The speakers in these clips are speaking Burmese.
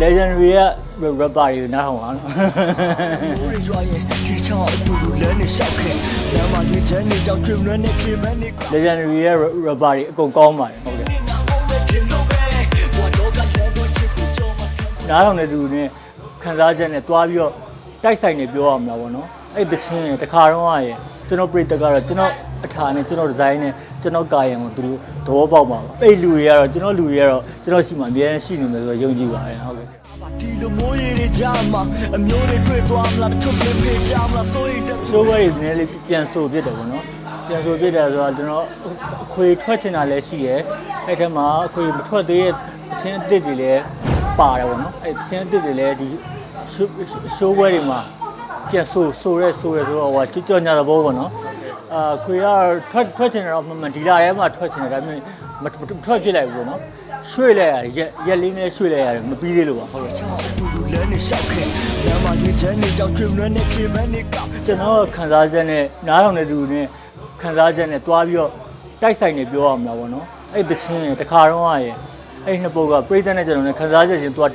legendary က rapper တွေကိုနားထောင်ပါနော်မိုးရွာရင်ဒီချောင်းအတူတူလမ်းနဲ့ရှောက်ခဲ့လမ်းမှာနေချမ်းနေကြောက်ကျွေးလွန်းနေခင်မနေက legendary ရဲ့ rapper တွေအကုန်ကောင်းပါတယ်ဟုတ်ကဲ့ငါဟိုးမဲ့တင်လို့ပဲဘာတော့ကလည်းတော့ချစ်ကိုကြောမထမ်းနားထောင်တဲ့သူနဲ့ခံစားချက်နဲ့တွားပြီးတော့တိုက်ဆိုင်နေပြောရမှာပေါ့နော်အဲ့တချင်းရတခါတော့ရရင်ကျွန်တော်ပြိတ္တကတော့ကျွန်တော်အထာနဲ့ကျွန်တော်ဒီဇိုင်းနဲ့ ကျွန်တော်ကာယံကိုသူတို့သဘောပေါက်ပါပါအဲ့လူတွေကတော့ကျွန်တော်လူတွေကတော့ကျွန်တော်ရှိမှအများကြီးရှိနေမယ်ဆိုတော့ယုံကြည်ပါတယ်ဟုတ်ကဲ့ဒီလိုမိုးရေတွေကြားမှာအမျိုးတွေတွေ့သွားမလားတချို့ပြန်ဖေးကြမလားဆိုရင်တဆိုးဝဲတွေနည်းနည်းလေးပြန်ဆိုပြစ်တယ်ပေါ့နော်ပြန်ဆိုပြစ်တယ်ဆိုတော့ကျွန်တော်အခွေထွက်ချင်တာလည်းရှိရဲအဲ့ထက်မှာအခွေမထွက်သေးတဲ့အချင်းအစ်စ်တွေလည်းပါတယ်ပေါ့နော်အဲ့အချင်းအစ်စ်တွေလည်းဒီရှိုးဝဲတွေမှာပြန်ဆိုဆိုရဲဆိုရဲဆိုတော့ဟိုကြော့ညတာဘောပေါ့နော် အာခွေကထွက်ထွက်ချင်တယ်တော့မှန်မှန်ဒီလာထဲမှာထွက်ချင်တယ်ဒါပေမဲ့မထွက်ဖြစ်လိုက်ဘူးပေါ့နော်ရွှေ့လိုက်ရတယ်ရက်ရက်လေးနဲ့ရွှေ့လိုက်ရတယ်မပြီးသေးလို့ပါဟုတ်ကဲ့ချောင်းအတူတူလမ်းနဲ့ရှောက်ခဲ့လမ်းမှာနေချမ်းနေကြောက်ကျွေးလွန်းနေခင်မနေကကျွန်တော်ခံစားချက်နဲ့နားထောင်တဲ့သူနဲ့ခံစားချက်နဲ့တွားပြီးတော့တိုက်ဆိုင်နေပြောရမှာပေါ့နော်အဲ့တချင်းရတခါတော့ရရင်အဲ့နှစ်ပုတ်ကပြိတ္တနဲ့ကျွန်တော်နဲ့ခံစားချက်ချင်းတွား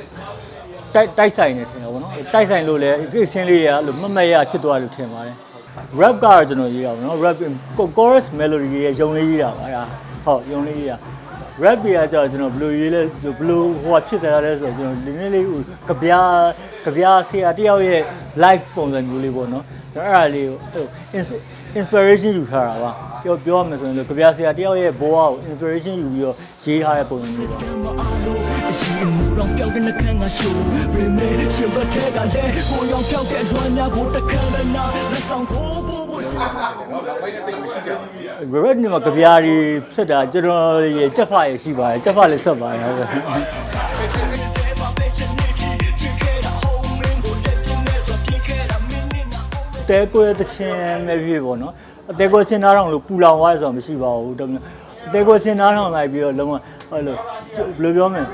တိုက်တိုက်ဆိုင်နေထင်တယ်ပေါ့နော်အဲ့တိုက်ဆိုင်လို့လည်းဒီအချင်းလေးတွေကအဲ့လိုမမတ်ရဖြစ်သွားလို့ထင်ပါတယ် rap ကတော့ကျွန်တော်ရေးတာပေါ့နော် rap chorus melody ရဲ့ယုံလေးရေးတာပါဒါဟုတ်ယုံလေးရေးတာ rap တွေကကြာကျွန်တော်ဘယ်လိုရေးလဲဘယ်လိုဟိုကဖြစ်ကြလဲဆိုတော့ကျွန်တော်ဒီနေ့လေးကဗျာကဗျာဆရာတယောက်ရဲ့ live ပုံစံမျိုးလေးပေါ့နော်ကျွန်တော်အဲ့ဒါလေးကိုဟို ins- inspiration ယူထားတာပါပြောပြောရမယ်ဆိုရင်လို့ကဗျာဆရာတယောက်ရဲ့ဘဝကို inspiration ယူပြီးတော့ရေးထားတဲ့ပုံစံမျိုးပါမအားလို့အရှိအမှုတော့ပြောင်းတဲ့ခန်းကရှိုးပေမဲ့ရှင်ဘတ်ထဲကလည်းကိုရောင်ပြောင်းတဲ့လွမ်းများကိုတခါလည်းနာလက်ဆောင်ကိုပို့ဖို့ချင် rap ညီမကဗျာတွေဆက်တာကျွန်တော်ရဲ့ကြက်ဖရရှိပါတယ်ကြက်ဖလေးဆက်ပါတယ်ဟုတ်ကဲ့ တဲကွဲတချင်းမဲ့ဖြစ်ပေါ့နော်အတဲကွဲချင်းသားထောင်လို့ပူလောင်သွားရဆိုတော့မရှိပါဘူးတော်များအတဲကွဲချင်းသားထောင်လိုက်ပြီးတော့လုံးဝအဲ့လိုဘယ်လိုပြောမလဲ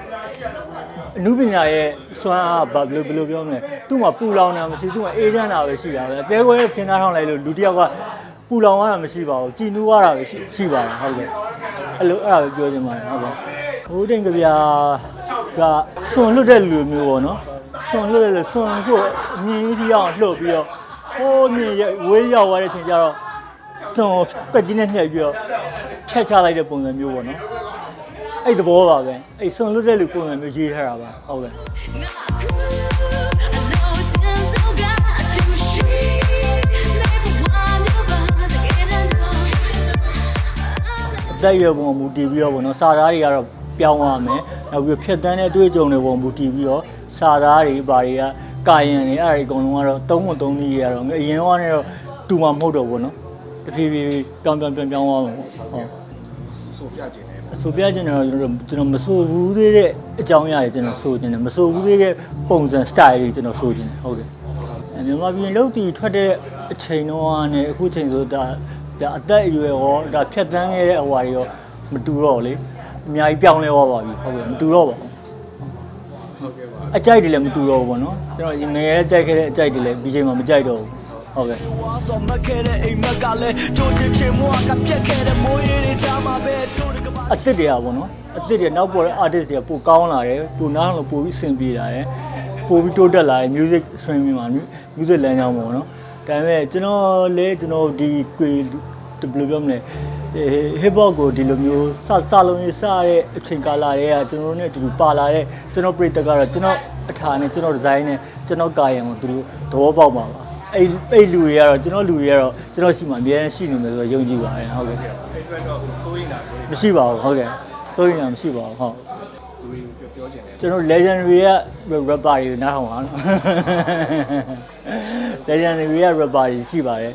အနုပညာရဲ့စွမ်းအားကဘယ်လိုဘယ်လိုပြောမလဲသူ့မှာပူလောင်တာမရှိသူ့မှာအေးချမ်းတာပဲရှိတာပဲအတဲကွဲချင်းသားထောင်လိုက်လို့လူတစ်ယောက်ကပူလောင်ရတာမရှိပါဘူးကြည်နူးရတာပဲရှိရှိပါတယ်ဟုတ်ကဲ့အဲ့လိုအဲ့ဒါပဲပြောချင်ပါတယ်ဟုတ်ကဲ့ဟိုးတင်ကြဗျာကစွန်လွတ်တဲ့လူမျိုးပေါ့နော်စွန်လွတ်တဲ့လူစွန်ကိုအမြင်ကြီးအောင်လှုပ်ပြီးတော့ ဟိုးမြင်ရဝေးရောက်သွားတဲ့အချိန်ကျတော့စွန်ပက်ကြီးနဲ့ညှက်ပြီးတော့ဖြတ်ချလိုက်တဲ့ပုံစံမျိုးပေါ့နော်အဲ့သဘောပါပဲအဲ့စွန်လွတ်တဲ့လူပုံစံမျိုးရေးထားတာပါဟုတ်ကဲ့အသက်အရွယ်ပုံမူတည်ပြီးတော့ပေါ့နော်စာသားတွေကတော့ပြောင်းသွားမယ်နောက်ပြီးတော့ဖြတ်တန်းတဲ့အတွေ့အကြုံတွေပုံမူတည်ပြီးတော့စာသားတွေဘာတွေက ကာယံတွေအဲ့ဒါတွေအကုန်လုံးကတော့သုံးပုံသုံးနည်းရတော့ငါအရင်ကတော့နေတော့တူမှာမဟုတ်တော့ဘူးနော်တဖြည်းဖြည်းပြောင်းပြောင်းပြောင်းပြောင်းသွားမှာပေါ့ဟုတ်ဆိုပြခြင်းနဲ့အဆိုပြခြင်းတော့ကျွန်တော်ကျွန်တော်မဆိုဘူးသေးတဲ့အကြောင်းအရာတွေကျွန်တော်ဆိုခြင်းတယ်မဆိုဘူးသေးတဲ့ပုံစံ style တွေကျွန်တော်ဆိုခြင်းတယ်ဟုတ်တယ်အဲမြန်မာပြည်လုတ်တီထွက်တဲ့အချိန်တော့နဲ့အခုချိန်ဆိုဒါဒါအသက်အရွယ်ရောဒါဖြတ်တန်းခဲ့တဲ့အဝါတွေရောမတူတော့လေအများကြီးပြောင်းလဲသွားပါပြီဟုတ်ကဲ့မတူတော့ပါဘူးဟုတ်ကဲ့ပါ အကြိုက်တွေလည်းမတူတော့ဘူးပေါ့နော်ကျွန်တော်ငယ်ရဲကြိုက်ခဲ့တဲ့အကြိုက်တွေလည်းဒီချိန်မှာမကြိုက်တော့ဘူးဟုတ်ကဲ့ဝါဆိုမခဲ့တဲ့အိမ်မက်ကလည်းကြိုးချင်ချင်မွားကပြက်ခဲ့တဲ့မိုးရေတွေကြားမှာပဲတို့တကပါအစ်စ်တွေကပေါ့နော်အစ်စ်တွေနောက်ပေါ်တဲ့ artist တွေကပိုကောင်းလာတယ်ပိုနားလို့ပိုပြီးအဆင်ပြေလာတယ်ပိုပြီးတိုးတက်လာတယ် music streaming မှာ music လမ်းကြောင်းပေါ့နော်ဒါပေမဲ့ကျွန်တော်လေကျွန်တော်ဒီကွေဘယ်လိုပြောမလဲ hip hop ကိုဒီလိုမျိုးစစလုံးရေးစတဲ့အချိန်ကာလတွေကကျွန်တော်တို့ ਨੇ အတူတူပါလာတဲ့ကျွန်တော်ပြိတ္တကတော့ကျွန်တော်အထာနဲ့ကျွန်တော်ဒီဇိုင်းနဲ့ကျွန်တော်ကာယံကိုသူတို့သဘောပေါက်ပါပါအဲ့အဲ့လူတွေကတော့ကျွန်တော်လူတွေကတော့ကျွန်တော်ရှိမှအများကြီးရှိနေမယ်ဆိုတော့ယုံကြည်ပါတယ်ဟုတ်ကဲ့အဲ့အတွက်တော့စိုးရိမ်တာဆိုရင်မရှိပါဘူးဟုတ်ကဲ့စိုးရင်မရှိပါဘူးဟုတ်သူတွေကိုပြောခြင်းနဲ့ကျွန်တော် legendary က rapper တွေနားထောင်ပါနော် legendary က rapper တွေရှိပါတယ်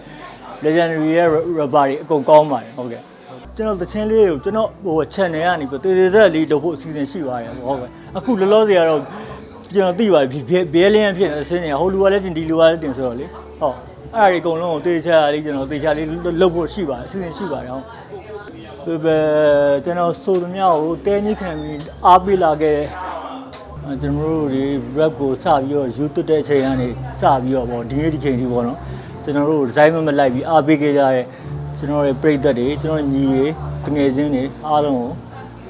legendary က rapper တွေအကုန်ကောင်းပါတယ်ဟုတ်ကဲ့ကျွန်တော်တချင်းလေးကိုကျွန်တော်ဟို channel ကနေပြီးတေးသေးသက်လေးလုပ်ဖို့အစီအစဉ်ရှိပါတယ်ဟုတ်ကဲ့အခုလောလောဆယ်ကတော့ကျွန်တော်သိပါတယ်ဘဲဘဲလင်းဖြစ်နေတဲ့အစင်းနေဟိုလူကလည်းတင်ဒီလူကလည်းတင်ဆိုတော့လေဟုတ်အဲ့ဒါတွေအကုန်လုံးကိုတေးချာလေးကျွန်တော်တေးချာလေးလုပ်ဖို့ရှိပါတယ်အစီအစဉ်ရှိပါတယ်ဟုတ်ဘယ်ပဲကျွန်တော်ဆိုသမျှကိုတဲကြီးခံပြီးအားပေးလာခဲ့တယ်အဲကျွန်တော်တို့ဒီ rap ကိုစပြီးတော့ YouTube တဲ့အချိန်ကနေစပြီးတော့ဗောဒီနေ့ဒီချိန်ကြီးပေါ့နော် ကျွန်တော်တို့ဒီဇိုင်းမမလိုက်ပြီးအားပေးခဲ့ကြတဲ့ကျွန်တော်ရဲ့ပရိသတ်တွေကျွန်တော်ညီတွေတငယ်ချင်းတွေအားလုံးကို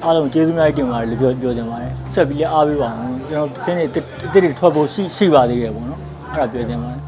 အားလုံးကျေးဇူးများတင်ပါတယ်လို့ပြောပြောချင်ပါတယ်ဆက်ပြီးလည်းအားပေးပါအောင်ကျွန်တော်တင်းနေအစ်စ်တွေထွက်ဖို့ရှိရှိပါသေးတယ်ပေါ့နော်အဲ့ဒါပြောချင်ပါတယ်